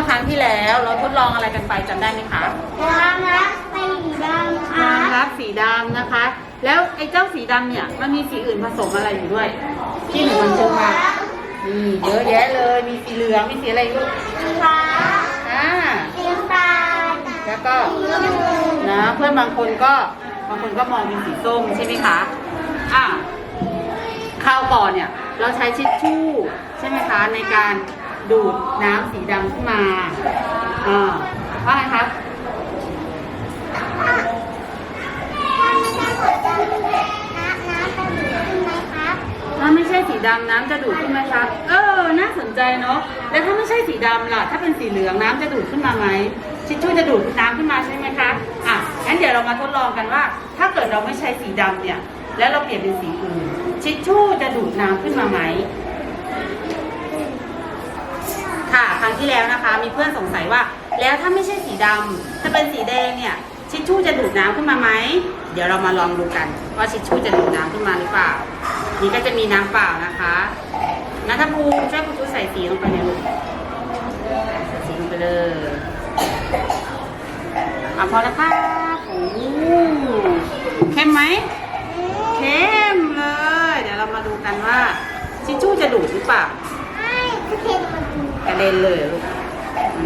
มื่อครั้งที่แล้ว เราทดลองอะไรกันไปจำได้ไหมคะความรักสีดำควคารัมบรักสีดำนะคะ แล้วไอ้เจ้าสีดำเนี่ย มันมีสีอื่นผสมอะไรอยู่ด้วยที่หนูมันเจอมานี่เยอะแยะเลย มีสีเหลือง มีสีอะไรลูกสีฟ้าอ่าสีน้ำตาลแล้วก็สีชมพูนะ เพื่อนบางคนก็บางคนก็มองเป็นสีส้มใช่ไหมคะอะคราวก่อนเนี่ย เราใช้ชิชชู่ใช่ไหมคะในการ ดูดน้ำสีดำขึ้นมาอ่าว่าไงครับถ้าไม่ได้หมดจะน้ำน้ำจะดูดขึ้นไหมครับถ้าไม่ใช่สีดำน้ำจะดูดขึ้นไหมครับ เออ น่าสนใจเนาะ แล้วถ้าไม่ใช่สีดำล่ะ ถ้าเป็นสีเหลืองน้ำจะดูดขึ้นมาไหม ชิชชู่จะดูดน้ำขึ้นมาใช่ไหมคะ อะ งั้นเดี๋ยวเรามาทดลองกันว่า ถ้าเกิดเราไม่ใช้สีดำเนี่ย แล้วเราเปลี่ยนเป็นสีอื่น ชิชชู่จะดูดน้ำขึ้นมาไหม ค่ะ ครั้ งที่แล้วนะคะ มีเพื่อนสงสัยว่า แล้วถ้าไม่ใช่สีดำถ้าเป็นสีแดงเนี่ยชิชชู่จะดูดน้ำขึ้นมาไหมเดี๋ยวเรามาลองดูกันว่าชิชชู่จะดูดน้ำขึ้นมาหรือเปล่า นี่ก็จะมีน้ำเปล่านะคะนัทภูมิช่วยคุณชูใส่สีลงไปในลูกใส่สีลงไปเลยอะพอแล้วค่ะโอ้เข้มไหมเข้มเลย เดี๋ยวเรามาดูกันว่าชิชชู่จะดูด เด็นเลยลูก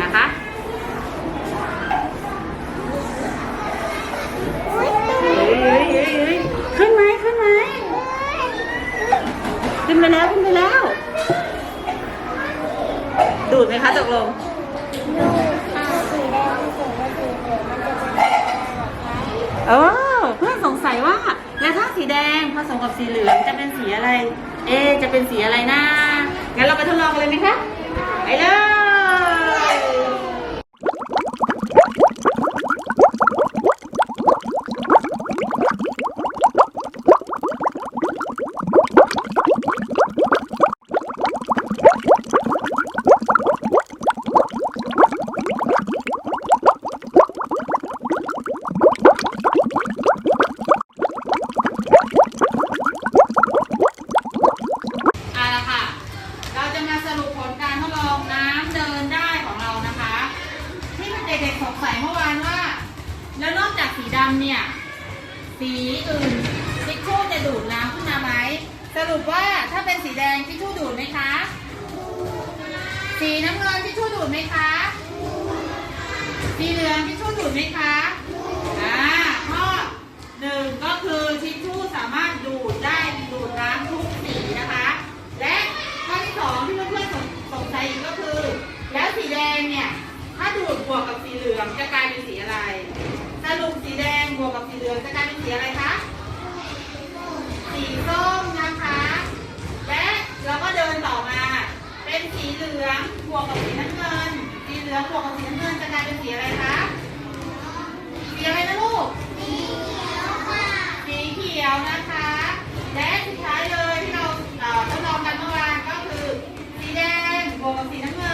นะคะอุ้ยเฮ้ยเฮ้ยเฮ้ยเขึ้นไหมขึ้นไหมขึ้นไปแล้วขึ้นไปแล้ว ดูดไหมคะตกลงดูอ่าสีแดงสีแดงสีเหลืองมันจะเป็นอะไรเออเพื่อนสงสัยว่า แล้วถ้าสีแดงผสมกับสีเหลืองจะเป็นสีอะไร เอ จะเป็นสีอะไรนะงั้นเราไปทดลองเลยไหมคะ ไปเลย เอาละค่ะ เราจะมาสรุปผลการทดลองน้ำเดินได้ของเรานะคะ ที่เด็กๆสงสัยเมื่อวานว่า แล้วนอกจากสีดำเนี่ย สีอื่นทิชชู่จะดูดน้ำขึ้นมาไหมสรุปว่าถ้าเป็นสีแดงทิชชู่ดูดไหมคะ สีน้ำเงินทิชชู่ดูดไหมคะ สีเหลืองทิชชู่ดูดไหมคะอ่าข้อหนึ่งก็คือทิช องจะกลายเป็นสีอะไรถ้าลูกสีแดงบวกกับสีเหลืองจะกลายเป็นสีอะไรคะ สีส้มนะคะ และเราก็เดินต่อมา เป็นสีเหลืองบวกกับสีน้ำเงิน สีเหลืองบวกกับสีน้ำเงินจะกลายเป็นสีอะไรคะ สีอะไรนะลูก สีเขียวค่ะ สีเขียวนะคะ และสุดท้ายเลยที่เราต้ทดลองกันเมื่อวานก็คือ สีแดงบวกกับสีน้ำเงิน